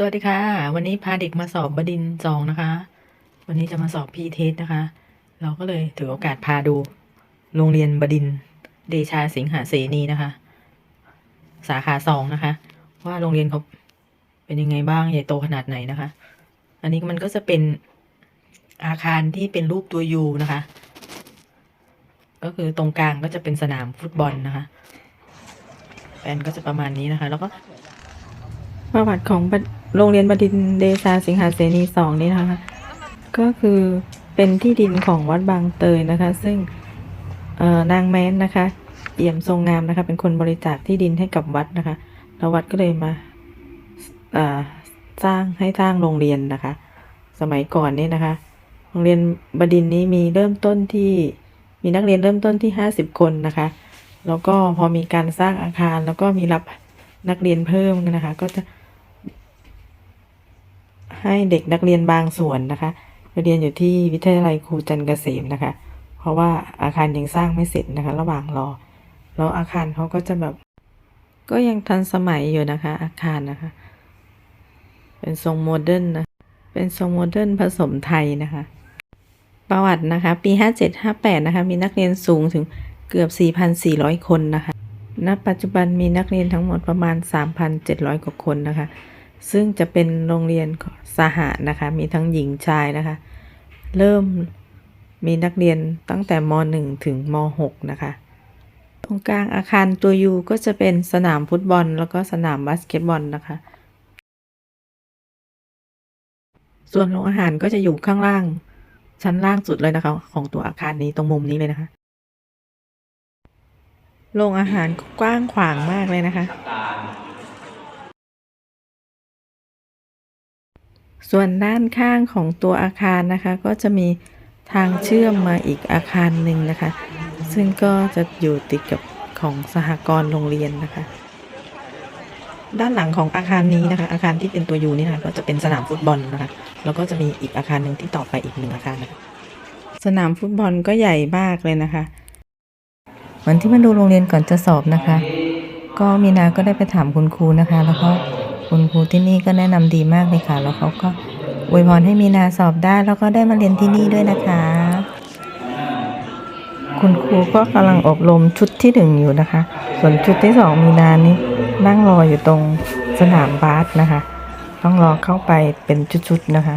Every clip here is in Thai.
สวัสดีค่ะ วันนี้พาเด็กมาสอบบดินทร์สองนะคะ วันนี้จะมาสอบพีเทสนะคะ เราก็เลยถือโอกาสพาดู โรงเรียนบดินเดชาสิงหาเสนีนะคะ สาขาสองนะคะ ว่าโรงเรียนเขาเป็นยังไงบ้างใหญ่โตขนาดไหนนะคะ อันนี้มันก็จะเป็นอาคารที่เป็นรูปตัวยูนะคะ ก็คือตรงกลางก็จะเป็นสนามฟุตบอลนะคะแปลนก็จะประมาณนี้นะคะ แล้วก็ ประวัติของโรงเรียนบดินเดชาสิงหาเสนีสองนี่นะคะ ก็คือเป็นที่ดินของวัดบางเตยนะคะ ซึ่งนางแม้นนะคะเอี่ยมทรงงามนะคะ เป็นคนบริจาคที่ดินให้กับวัดนะคะ แล้ววัดก็เลยมาสร้างให้สร้างโรงเรียนนะคะ สมัยก่อนเนี่ยนะคะ โรงเรียนบดินนี้มีเริ่มต้นที่มีนักเรียนเริ่มต้นที่ห้าสิบคนนะคะ แล้วก็พอมีการสร้างอาคารแล้วก็มีรับนักเรียนเพิ่มนะคะ ก็จะ ให้เด็กนักเรียนบางส่วนนะคะเรียนอยู่ที่วิทยาลัยครูจันเกษมนะคะ เพราะว่าอาคารยังสร้างไม่เสร็จนะคะ ระหว่างรอแล้วอาคารเขาก็จะแบบ ก็ยังทันสมัยอยู่นะคะ อาคารนะคะ เป็นทรงโมเดิร์นนะเป็นทรงโมเดิร์นผสมไทยนะคะ ประวัตินะคะ ปี 57-58 นะคะ มีนักเรียนสูงถึงเกือบ 4,400 คนนะคะณปัจจุบันมีนักเรียนทั้งหมดประมาณ 3,700 กว่าคนนะคะ ซึ่งจะเป็นโรงเรียนสหะนะคะ มีทั้งหญิงชายนะคะ เริ่มมีนักเรียนตั้งแต่ม .1 ถึงม .6 นะคะ ตรงกลางอาคารตัวยูก็จะเป็นสนามฟุตบอล แล้วก็สนามบาสเกตบอลนะคะ ส่วนโรงอาหารก็จะอยู่ข้างล่าง ชั้นล่างสุดเลยนะคะ ของตัวอาคารนี้ตรงมุมนี้เลยนะคะโรงอาหารกว้างขวางมากเลยนะคะ ส่วนด้านข้างของตัวอาคารนะคะ ก็จะมีทางเชื่อมมาอีกอาคารหนึ่งนะคะ ซึ่งก็จะอยู่ติดกับของสหกรณ์โรงเรียนนะคะ ด้านหลังของอาคารนี้นะคะ อาคารที่เป็นตัวยูนี่นะคะก็จะเป็นสนามฟุตบอลนะคะแล้วก็จะมีอีกอาคารหนึ่งที่ต่อไปอีกหนึ่งอาคารนะคะสนามฟุตบอลก็ใหญ่มากเลยนะคะวันที่มาดูโรงเรียนก่อนจะสอบนะคะ ก็มีนาก็ได้ไปถามคุณครูนะคะ แล้วก็ คุณครูที่นี่ก็แนะนำดีมากเลยค่ะ แล้วเขาก็อวยพรให้มีนาสอบได้ แล้วก็ได้มาเรียนที่นี่ด้วยนะคะ คุณครูก็กำลังอบรมชุดที่หนึ่งอยู่นะคะ ส่วนชุดที่สองมีนานี่นั่งรออยู่ตรงสนามบาสนะคะ ต้องรอเข้าไปเป็นชุดๆนะคะ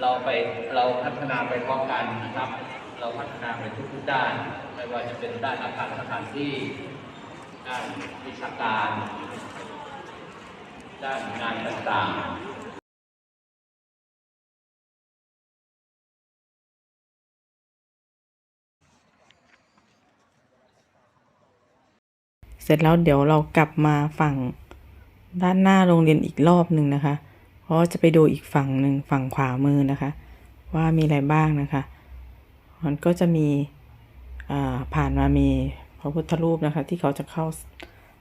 เราไปเราพัฒนาไปพร้อมกันนะครับ เราพัฒนาไปทุกๆด้าน ไม่ว่าจะเป็นด้านอาคารสถานที่ ด้านวิชาการ ด้านงานต่างๆเสร็จแล้วเดี๋ยวเรากลับมาฝั่งด้านหน้าโรงเรียนอีกรอบหนึ่งนะคะ เพราะจะไปดูอีกฝั่งหนึ่งฝั่งขวามือนะคะ ว่ามีอะไรบ้างนะคะ มันก็จะมีผ่านมามีพระพุทธรูปนะคะ ที่เขาจะเข้า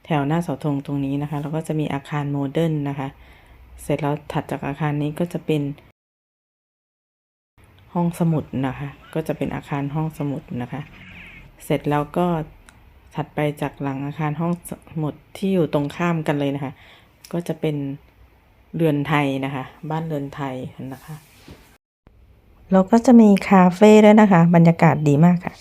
แถวหน้าเสาธงตรงนี้นะคะ แล้วก็จะมีอาคารโมเดิร์นนะคะ เสร็จแล้วถัดจากอาคารนี้ก็จะเป็น ห้องสมุดนะคะ ก็จะเป็นอาคารห้องสมุดนะคะ เสร็จแล้วก็ถัดไปจากหลังอาคารห้องสมุดที่อยู่ตรงข้ามกันเลยนะคะ ก็จะเป็นเรือนไทยนะคะ บ้านเรือนไทยนะคะ แล้วก็จะมีคาเฟ่ด้วยนะคะ บรรยากาศดีมากค่ะ